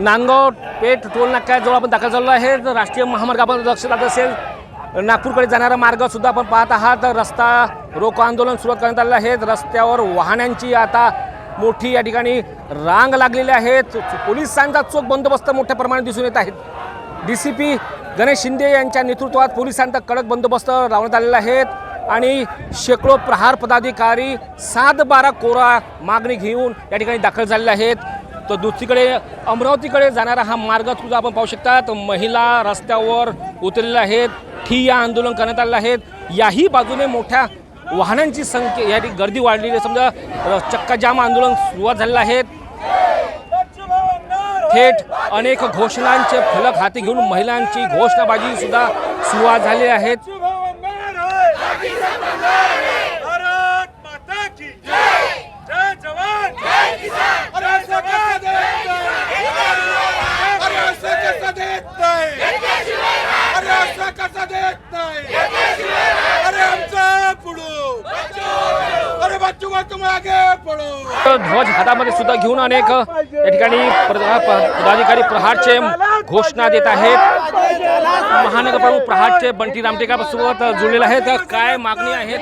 Nandgaon Peth toll नाक्याजवळ आपण दाखल झालो आहे. तर राष्ट्रीय महामार्ग आपण लक्षात असेल. नागपूरकडे जाणारा मार्गसुद्धा आपण पाहत आहात. रस्ता रोको आंदोलन सुरुवात करण्यात आलेलं आहे. रस्त्यावर वाहनांची आता मोठी या ठिकाणी रांग लागलेली आहे. पोलिसांचा चोख बंदोबस्त मोठ्या प्रमाणात दिसून येत आहेत. D C P Ganesh Shinde यांच्या नेतृत्वात पोलिसांचा कडक बंदोबस्त लावण्यात आलेला आहे. आणि शेकडो प्रहार पदाधिकारी सात बारा कोरा मागणी घेऊन या ठिकाणी दाखल झालेले आहेत. तर दुसरीकडे अमरावतीकडे जाणारा हा मार्ग सुद्धा आपण पाहू शकता. तर महिला रस्त्यावर उतरलेल्या आहेत ठिय्या आंदोलन करण्यात आलेलं आहेत. याही बाजूने मोठ्या वाहनांची संख्या या गर्दी वाढलेली आहे. समजा चक्काजाम आंदोलन सुरुवात झालेलं आहे. थेट अनेक घोषणांचे फलक हाती घेऊन महिलांची घोषणाबाजी सुद्धा सुरुवात झाली आहेत भारत माता की जय जय जवान जय किसान अरे असं कसं देत नाही अरे असं कसं देत नाही अरे असं कसं देत नाही अरे आमचा पुढू अरे बच्चू को तुम आगे पडो ध्वज हातामध्ये सुद्धा घेऊन अनेक या ठिकाणी प्र- पदाधिकारी प्रहारचे घोषणा देत आहेत. महानगरप्रमुख प्रहारचे बंटी रामटेकासोबत जुळलेले आहेत. काय मागणी आहेत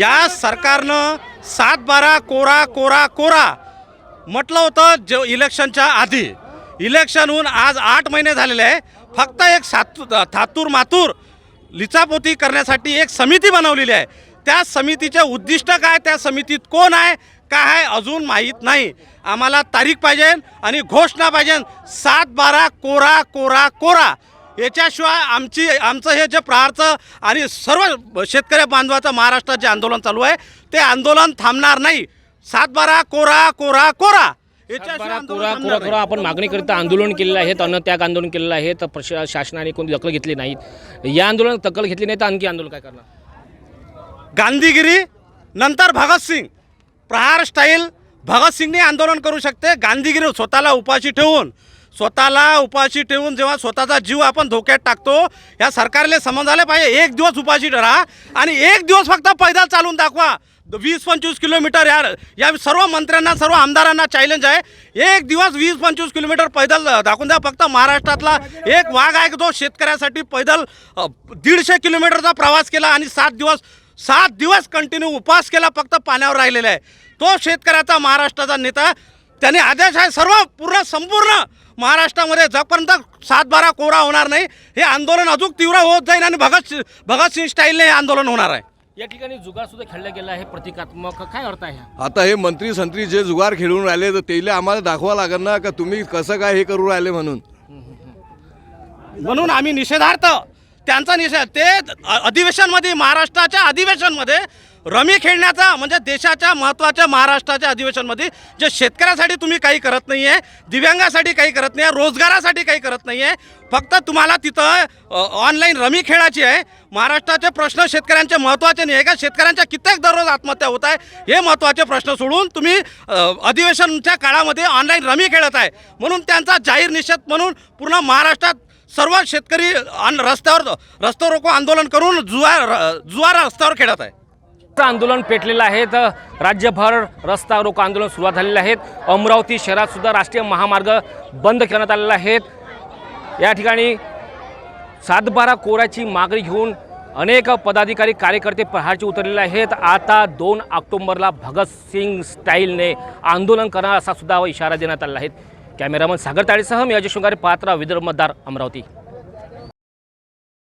या सरकारनं सात बारा कोरा कोरा कोरा म्हटलं होतं जे इलेक्शनच्या आधी. इलेक्शन होऊन आज आठ महिने झालेले आहे. फक्त एक सातू थातूर मातूर लिचापोती करण्यासाठी एक समिती बनवलेली आहे. त्या समितीचे उद्दिष्ट काय त्या समितीत कोण आहे काय आहे अजून माहीत नाही. आम्हाला तारीख पाहिजे आणि घोषणा पाहिजे. सात बारा कोरा कोरा कोरा. याच्याशिवाय आमची आमचं हे जे प्रहारचं आणि सर्व शेतकरी बांधवाचं महाराष्ट्रात जे आंदोलन चालू आहे ते आंदोलन थांबणार नाही. सात बारा कोरा कोरा कोरा. आंदोलन कोरा कोरा नाही. कोरा आपण मागणीकरिता आंदोलन केलेलं आहे अन्नत्याग आंदोलन केलेलं आहे तर प्रशा शासनाने कोणी दखल घेतली नाहीत. या आंदोलनात दखल घेतली नाही तर आणखी आंदोलन काय करणार? गांधीगिरी नंतर भगतसिंग प्रहार स्टाईल भगतसिंगने आंदोलन करू शकते. गांधीगिरी स्वतःला उपाशी ठेवून स्वतःला उपाशी ठेवून जेव्हा स्वतःचा जीव आपण धोक्यात टाकतो या सरकारला समजायला पाहिजे एक दिवस उपाशी राहा आणि एक दिवस फक्त पैदल चालून दाखवा. वीस पंचवीस किलोमीटर या या सर्व मंत्र्यांना सर्व आमदारांना चॅलेंज आहे. एक दिवस वीस पंचवीस किलोमीटर पैदल दाखवून द्या. फक्त महाराष्ट्रातला एक वाघ आहे जो शेतकऱ्यासाठी पैदल दीडशे किलोमीटरचा प्रवास केला आणि सात दिवस सात दिवस कंटिन्यू उपवास केला फक्त पाण्यावर राहिलेला आहे. तो शेतकऱ्याचा महाराष्ट्राचा नेता त्याने आदेश आहे सर्व पूर्ण संपूर्ण महाराष्ट्रामध्ये जोपर्यंत सात बारा कोरा होणार नाही हे आंदोलन अजून तीव्र होत जाईल आणि भगत भगतसिंग स्टाईलने हे आंदोलन होणार आहे. या ठिकाणी जुगार सुद्धा खेळला गेला आहे. प्रतिकात्मक काय अर्थ आहे? आता हे मंत्री संत्री जे जुगार खेळून राहिले तर त्याला आम्हाला दाखवा लागेल ना का तुम्ही कसं काय हे करू राहिले म्हणून? म्हणून आम्ही निषेधार्थ त्यांचा निषेध ते अधिवेशनमध्ये महाराष्ट्राच्या अधिवेशनमध्ये रमी खेळण्याचा म्हणजे देशाच्या महत्त्वाच्या महाराष्ट्राच्या अधिवेशनमध्ये जे शेतकऱ्यासाठी तुम्ही काही करत नाही आहे दिव्यांगासाठी काही करत नाही आहे रोजगारासाठी काही करत नाही आहे फक्त तुम्हाला तिथं ऑनलाईन रमी खेळाची आहे. महाराष्ट्राचे प्रश्न शेतकऱ्यांचे महत्त्वाचे नाही आहे का? शेतकऱ्यांच्या कित्येक दररोज आत्महत्या होत आहे. हे महत्त्वाचे प्रश्न सोडून तुम्ही अधिवेशनच्या काळामध्ये ऑनलाईन रमी खेळत आहे. म्हणून त्यांचा जाहीर निषेध म्हणून पूर्ण महाराष्ट्रात सर्व शेतकरी आन- रस्त्यावर रस्ता रोको आंदोलन करून जुआ जुआ रस्त्यावर खेळत आहे. आंदोलन पेटलेलं आहे तर राज्यभर रस्ता रोको आंदोलन सुरुवात झालेलं आहे. अमरावती शहरात सुद्धा राष्ट्रीय महामार्ग बंद करण्यात आलेला आहेत या ठिकाणी सातबारा कोऱ्याची मागणी घेऊन अनेक पदाधिकारी कार्यकर्ते प्रहारचे उतरलेले आहेत. आता दोन ऑक्टोंबरला भगतसिंग स्टाईलने आंदोलन करणार असा सुद्धा इशारा देण्यात आलेला आहे. कॅमेरामन सागर ताळेसह मी अजय शृंगारे पात्रा विदर्भ मतदार अमरावती.